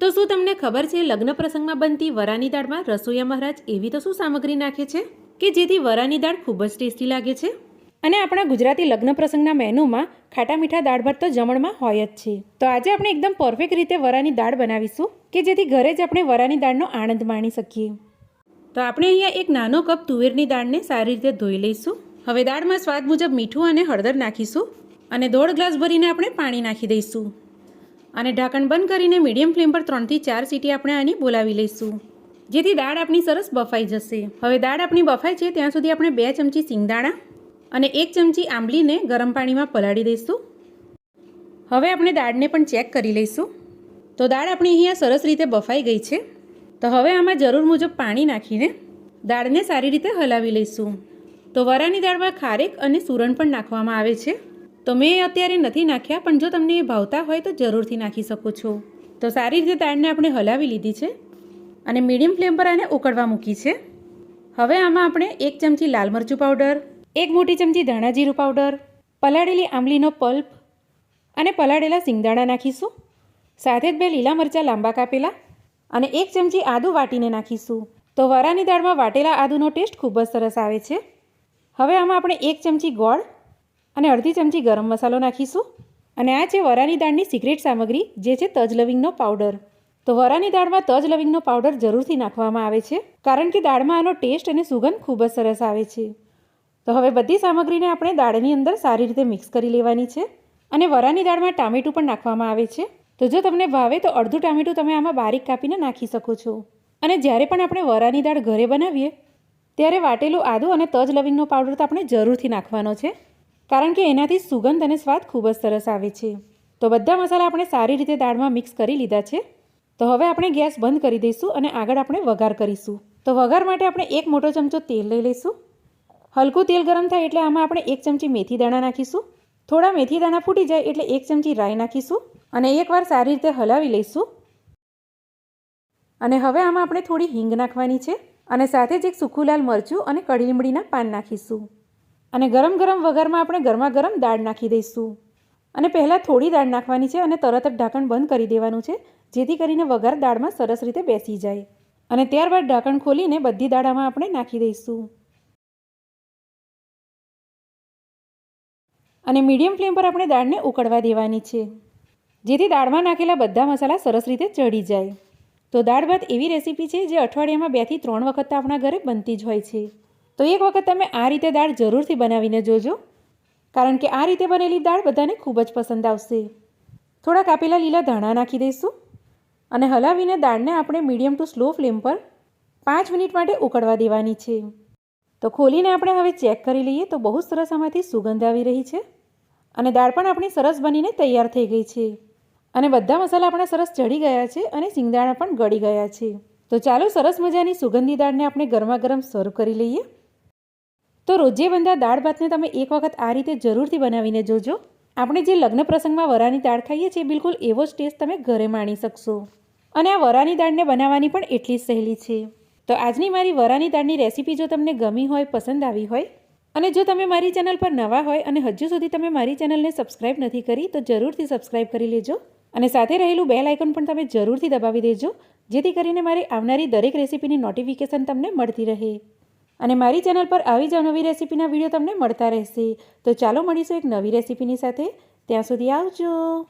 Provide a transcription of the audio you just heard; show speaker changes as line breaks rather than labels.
તો શું તમને ખબર છે લગ્ન પ્રસંગમાં બનતી વરાની દાળમાં રસોઈયા મહારાજ એવી તો શું સામગ્રી નાખે છે? કે જેથી વરાની દાળ ખૂબ જ ટેસ્ટી લાગે છે? અને આપણા ગુજરાતી લગ્ન પ્રસંગના મેનુમાં ખાટા મીઠા દાળ ભાત તો જમણમાં હોય જ છે. તો આજે આપણે એકદમ પરફેક્ટ રીતે વરાની દાળ બનાવીશું કે જેથી ઘરે જ આપણે વરાની દાળનો આનંદ માણી શકીએ. તો આપણે અહીંયા એક નાનો કપ તુવેરની દાળને સારી રીતે ધોઈ લઈશું. હવે દાળમાં સ્વાદ મુજબ મીઠું અને હળદર નાખીશું અને દોઢ ગ્લાસ ભરીને આપણે પાણી નાખી દઈશું. અને ઢાંકણ બંધ કરીને મીડિયમ ફ્લેમ પર ત્રણથી ચાર સીટી આપણે આની બોલાવી લઈશું. જેથી દાળ આપણી સરસ બફાઈ જશે. હવે દાળ આપણી બફાઈ છે, ત્યાં સુધી આપણે બે ચમચી સિંગદાણા અને એક ચમચી આંબલીને ગરમ પાણીમાં પલાળી દઈશું. હવે આપણે દાળને પણ ચેક કરી લઈશું. તો દાળ આપણી અહીંયા સરસ રીતે બફાઈ ગઈ છે. તો હવે આમાં જરૂર મુજબ પાણી નાખીને દાળને સારી રીતે હલાવી લઈશું. તો વરાની દાળમાં ખારેક અને સુરણ પણ નાખવામાં આવે છે. તો મેં અત્યારે નથી નાખ્યા, પણ જો તમને એ ભાવતા હોય તો જરૂરથી નાખી શકો છો. તો સારી રીતે દાળને આપણે હલાવી લીધી છે અને મીડિયમ ફ્લેમ પર આને ઉકળવા મૂકી છે. હવે આમાં આપણે એક ચમચી લાલ મરચું પાવડર, એક મોટી ચમચી ધાણા જીરું પાવડર, પલાળેલી આંબલીનો પલ્પ અને પલાળેલા સિંગદાણા નાખીશું. સાથે જ બે લીલા મરચાં લાંબા કાપેલા અને એક ચમચી આદું વાટીને નાખીશું. તો વરાની દાળમાં વાટેલા આદુનો ટેસ્ટ ખૂબ જ સરસ આવે છે. હવે આમાં આપણે એક ચમચી ગોળ અને અડધી ચમચી ગરમ મસાલો નાખીશું. અને આ છે વરાની દાળની સિક્રેટ સામગ્રી, જે છે તજ લવિંગનો પાવડર તો વરાની દાળમાં તજ લવિંગનો પાવડર જરૂરથી નાખવામાં આવે છે, કારણ કે દાળમાં આનો ટેસ્ટ અને સુગંધ ખૂબ જ સરસ આવે છે. તો હવે બધી સામગ્રીને આપણે દાળની અંદર સારી રીતે મિક્સ કરી લેવાની છે. અને વરાની દાળમાં ટામેટું પણ નાખવામાં આવે છે. તો જો તમને ભાવે તો અડધું ટામેટું તમે આમાં બારીક કાપીને નાખી શકો છો. અને જ્યારે પણ આપણે વરાની દાળ ઘરે બનાવીએ, ત્યારે વાટેલું આદું અને તજ લવિંગનો પાવડર તો આપણે જરૂરથી નાખવાનો છે. કારણ કે એનાથી સુગંધ અને સ્વાદ ખૂબ જ સરસ આવે છે. તો બધા મસાલા આપણે સારી રીતે દાળમાં મિક્સ કરી લીધા છે. તો હવે આપણે ગેસ બંધ કરી દઈશું અને આગળ આપણે વઘાર કરીશું. તો વઘાર માટે આપણે એક મોટો ચમચો તેલ લઈ લઈશું. હલકું તેલ ગરમ થાય એટલે આમાં આપણે એક ચમચી મેથી દાણા નાખીશું. થોડા મેથી દાણા ફૂટી જાય એટલે એક ચમચી રાઈ નાખીશું અને એકવાર સારી રીતે હલાવી લઈશું. અને હવે આમાં આપણે થોડી હિંગ નાખવાની છે અને સાથે જ એક સૂકું લાલ મરચું અને કઢી લીમડીના પાન નાખીશું. અને ગરમ ગરમ વઘારમાં આપણે ગરમા ગરમ દાળ નાખી દઈશું. અને પહેલાં થોડી દાળ નાખવાની છે અને તરત જ ઢાંકણ બંધ કરી દેવાનું છે, જેથી કરીને વઘાર દાળમાં સરસ રીતે બેસી જાય. અને ત્યારબાદ ઢાંકણ ખોલીને બધી દાળામાં આપણે નાખી દઈશું. અને મીડિયમ ફ્લેમ પર આપણે દાળને ઉકળવા દેવાની છે, જેથી દાળમાં નાખેલા બધા મસાલા સરસ રીતે ચડી જાય. તો દાળ ભાત એવી રેસીપી છે, જે અઠવાડિયામાં બેથી ત્રણ વખત આપણા ઘરે બનતી જ હોય છે. તો એક વખત તમે આ રીતે દાળ જરૂરથી બનાવીને જોજો. કારણ કે આ રીતે બનેલી દાળ બધાને ખૂબ જ પસંદ આવશે. થોડા કાપેલા લીલા ધાણા નાખી દઈશું અને હલાવીને દાળને આપણે મીડિયમ ટુ સ્લો ફ્લેમ પર પાંચ મિનિટ માટે ઉકળવા દેવાની છે. તો ખોલીને આપણે હવે ચેક કરી લઈએ તો બહુ સરસ આમાંથી સુગંધ આવી રહી છે અને દાળ પણ આપણી સરસ બનીને તૈયાર થઈ ગઈ છે. અને બધા મસાલા આપણા સરસ ચડી ગયા છે અને સિંગદાણા પણ ગળી ગયા છે. તો ચાલો સરસ મજાની સુગંધી દાળને આપણે ગરમા ગરમ સર્વ કરી લઈએ. તો રોજે બંધા દાળ ભાતને તમે એક વખત આ રીતે જરૂરથી બનાવીને જોજો. આપણે જે લગ્ન પ્રસંગમાં વરાની દાળ ખાઈએ છીએ, બિલકુલ એવો જ ટેસ્ટ તમે ઘરે માણી શકશો. અને આ વરાની દાળને બનાવવાની પણ એટલી જ સહેલી છે. તો આજની મારી વરાની દાળની રેસીપી જો તમને ગમી હોય, પસંદ આવી હોય, અને જો તમે મારી ચેનલ પર નવા હોય અને હજુ સુધી તમે મારી ચેનલને સબસ્ક્રાઇબ નથી કરી, તો જરૂરથી સબસ્ક્રાઇબ કરી લેજો. અને સાથે રહેલું બેલ આઇકન પણ તમે જરૂરથી દબાવી દેજો, જેથી કરીને મારી આવનારી દરેક રેસીપીની નોટિફિકેશન તમને મળતી રહે. અને મારી ચેનલ પર આવી જ નવી રેસીપીના વીડિયો તમને મળતા રહેશે. તો ચાલો મળીશું એક નવી રેસીપીની સાથે. ત્યાં સુધી આવજો.